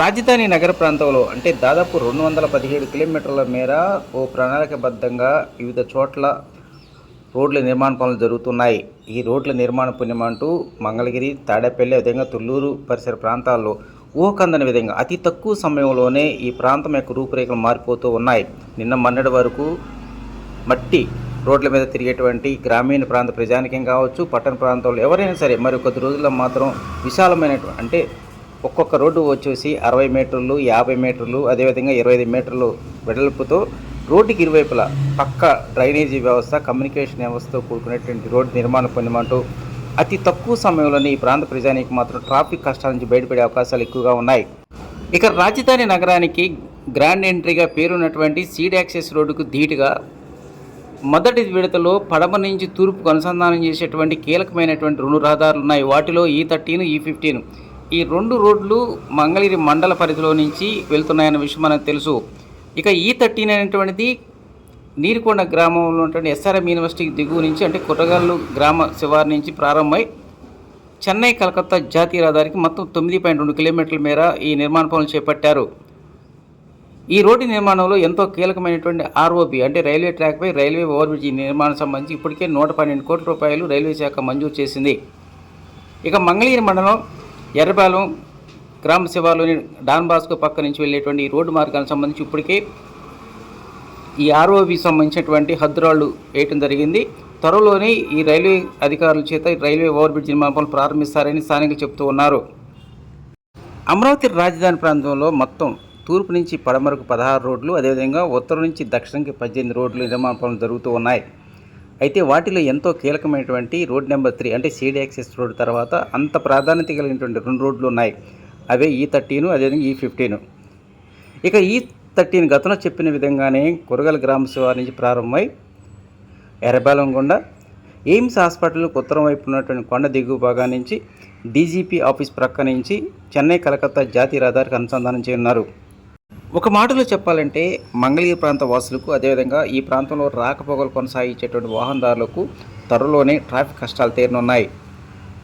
రాజధాని నగర ప్రాంతంలో అంటే దాదాపు రెండు వందల పదిహేడు కిలోమీటర్ల మేర ఓ ప్రణాళికబద్ధంగా వివిధ చోట్ల రోడ్ల నిర్మాణ పనులు జరుగుతున్నాయి. ఈ రోడ్ల నిర్మాణ పుణ్యం అంటూ మంగళగిరి తాడేపల్లి విధంగా తుళ్ళూరు పరిసర ప్రాంతాల్లో ఊహకందని విధంగా అతి తక్కువ సమయంలోనే ఈ ప్రాంతం యొక్క రూపురేఖలు మారిపోతూ ఉన్నాయి. నిన్న మొన్నటి వరకు మట్టి రోడ్ల మీద తిరిగేటువంటి గ్రామీణ ప్రాంత ప్రజానికం కావచ్చు పట్టణ ప్రాంతాల్లో ఎవరైనా సరే మరి కొద్ది రోజుల్లో మాత్రం విశాలమైనటువంటి అంటే ఒక్కొక్క రోడ్డు వచ్చేసి అరవై మీటర్లు యాభై మీటర్లు అదేవిధంగా ఇరవై ఐదు మీటర్లు వెడల్పుతో రోడ్డుకి ఇరువైపులా పక్క డ్రైనేజీ వ్యవస్థ కమ్యూనికేషన్ వ్యవస్థతో కూడుకునేటువంటి రోడ్డు నిర్మాణ పనిమంటూ అతి తక్కువ సమయంలోనే ఈ ప్రాంత ప్రజానికి మాత్రం ట్రాఫిక్ కష్టాల నుంచి బయటపడే అవకాశాలు ఎక్కువగా ఉన్నాయి. ఇక రాజధాని నగరానికి గ్రాండ్ ఎంట్రీగా పేరున్నటువంటి సీడ్ యాక్సెస్ రోడ్డుకు ధీటుగా మొదటి విడతలో పడమ నుంచి తూర్పుకు అనుసంధానం చేసేటువంటి కీలకమైనటువంటి రెండు రహదారులు ఉన్నాయి. వాటిలో ఈ థర్టీన్ ఈ ఫిఫ్టీన్ ఈ రెండు రోడ్లు మంగళగిరి మండల పరిధిలో నుంచి వెళ్తున్నాయన్న విషయం మనకు తెలుసు. ఇక ఈ థర్టీన్ అనేటువంటిది నీరుకొండ గ్రామంలో ఉన్నటువంటి ఎస్ఆర్ఎం యూనివర్సిటీ దిగువ నుంచి అంటే కుర్రగల్లు గ్రామ శివారు నుంచి ప్రారంభమై చెన్నై కలకత్తా జాతీయ రహదారికి మొత్తం తొమ్మిది పాయింట్ రెండు కిలోమీటర్ల మేర ఈ నిర్మాణ పనులు చేపట్టారు. ఈ రోడ్డు నిర్మాణంలో ఎంతో కీలకమైనటువంటి ఆర్ఓబి అంటే రైల్వే ట్రాక్పై రైల్వే ఓవర్బ్రిడ్జ్ నిర్మాణం సంబంధించి ఇప్పటికే నూట పన్నెండు కోట్ల రూపాయలు రైల్వే శాఖ మంజూరు చేసింది. ఇక మంగళగిరి మండలం ఎర్రపాలెం గ్రామ శివాలోని డాన్ బాస్కో పక్క నుంచి వెళ్ళేటువంటి ఈ రోడ్డు మార్గానికి సంబంధించి ఇప్పటికే ఈ ఆర్ఓబి సంబంధించినటువంటి హద్దురాళ్ళు వేయటం జరిగింది. త్వరలోనే ఈ రైల్వే అధికారుల చేత రైల్వే ఓవర్బ్రిడ్జ్ నిర్మాణాలు ప్రారంభిస్తారని స్థానికులు చెబుతూ ఉన్నారు. అమరావతి రాజధాని ప్రాంతంలో మొత్తం తూర్పు నుంచి పడమరకు పదహారు రోడ్లు అదేవిధంగా ఉత్తరం నుంచి దక్షిణంకి పద్దెనిమిది రోడ్లు నిర్మాణ పనులు జరుగుతూ ఉన్నాయి. అయితే వాటిలో ఎంతో కీలకమైనటువంటి రోడ్ నెంబర్ త్రీ అంటే సీడీ యాక్సెస్ రోడ్ తర్వాత అంత ప్రాధాన్యత కలిగినటువంటి రెండు రోడ్లు ఉన్నాయి. అవే ఈ థర్టీను అదేవిధంగా ఈ ఫిఫ్టీను. ఇక ఈ థర్టీన్ గతంలో చెప్పిన విధంగానే కురగల గ్రామ శివారు నుంచి ప్రారంభమై ఎర్రబాలెం గుండా ఎయిమ్స్ హాస్పిటల్ ఉత్తరం వైపు ఉన్నటువంటి కొండ దిగువ భాగం నుంచి డీజీపీ ఆఫీస్ ప్రక్క నుంచి చెన్నై కలకత్తా జాతీయ రహదారికి అనుసంధానం చేయనున్నారు. ఒక మాటలో చెప్పాలంటే మంగళగిరి ప్రాంత వాసులకు అదేవిధంగా ఈ ప్రాంతంలో రాకపోకలు కొనసాగించేటువంటి వాహనదారులకు త్వరలోనే ట్రాఫిక్ కష్టాలు తీరనున్నాయి.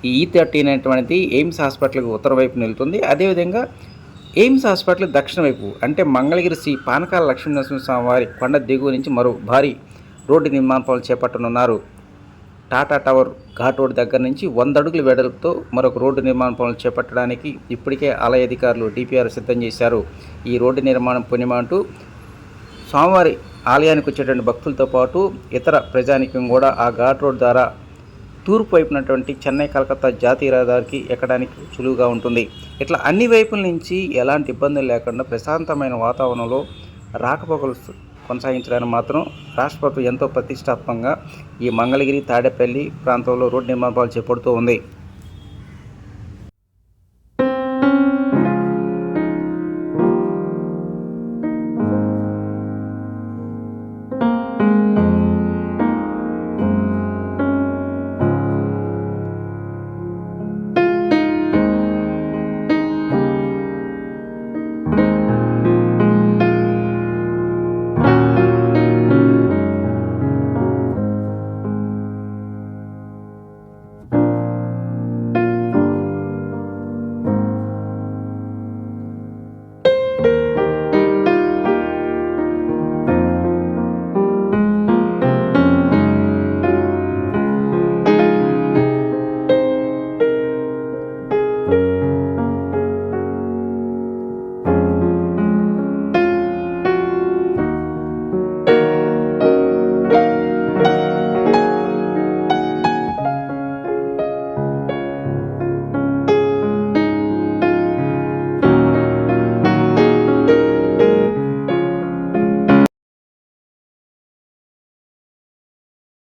ఈ ఈ థర్టీన్ అనేటువంటిది ఎయిమ్స్ హాస్పిటల్కి ఉత్తర వైపు నిలుతుంది. అదేవిధంగా ఎయిమ్స్ హాస్పిటల్ దక్షిణ వైపు అంటే మంగళగిరి శ్రీ పానకాల లక్ష్మీనరసింహస్వామి వారి కొండ దిగువ నుంచి మరో భారీ రోడ్డు నిర్మాణ పనులు చేపట్టనున్నారు. టాటా టవర్ ఘాట్ రోడ్ దగ్గర నుంచి వంద అడుగుల వెడల్పుతో మరొక రోడ్డు నిర్మాణ పనులు చేపట్టడానికి ఇప్పటికే ఆలయ అధికారులు డిపిఆర్ సిద్ధం చేశారు. ఈ రోడ్డు నిర్మాణం పుణ్యమంటూ స్వామివారి ఆలయానికి వచ్చేటువంటి భక్తులతో పాటు ఇతర ప్రజానికం కూడా ఆ ఘాట్ రోడ్ ద్వారా తూర్పు వైపునటువంటి చెన్నై కలకత్తా జాతీయ రహదారికి ఎక్కడానికి సులువుగా ఉంటుంది. ఇట్లా అన్ని వైపుల నుంచి ఎలాంటి ఇబ్బందులు లేకుండా ప్రశాంతమైన వాతావరణంలో రాకపోకలు కొనసాగించడానికి మాత్రం రాష్ట్ర ప్రభుత్వం ఎంతో ప్రతిష్టాత్మకంగా ఈ మంగళగిరి తాడేపల్లి ప్రాంతంలో రోడ్డు నిర్మాణాలు చేపడుతూ ఉంది.